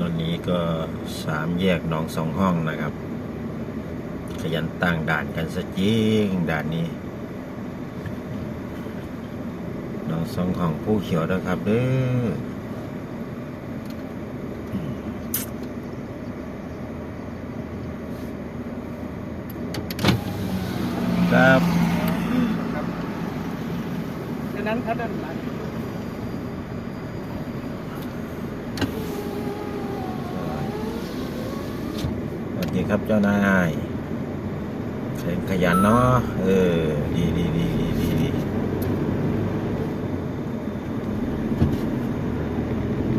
วันนี้ก็สามแยกหนองสองห้องนะครับ ขยันตั้งด่านกันซะจริงด่านนี้หนองสองห้องผู้เขียวนะครับเด้อครับครับดังนั้นครับด้านหลัง สวัส ดีครับเจ้านายเข่งขยันเนาะเออ ดีดีดีดีดีดี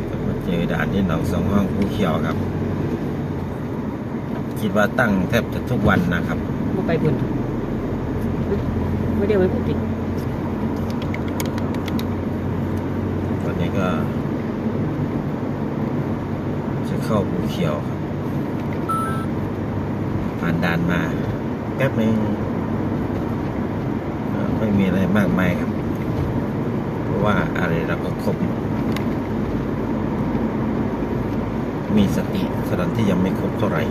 ก็มาเจอด่านที่หนองสองห้องผู้เขียวครับ คิดว่าตั้งแทบจะทุกวันนะครับบ่ไปพุ่นไม่ได้ไว้พุ่นติตอนนี้ก็ จะเข้าภูเขียวครับ ผ่านด่านมาแป๊บนึงเอ่อไม่มีอะไรมากมายครับ เพราะว่าอะไรเราก็ครบมดมีสติสถานที่ยังไม่ครบเท่าไหร่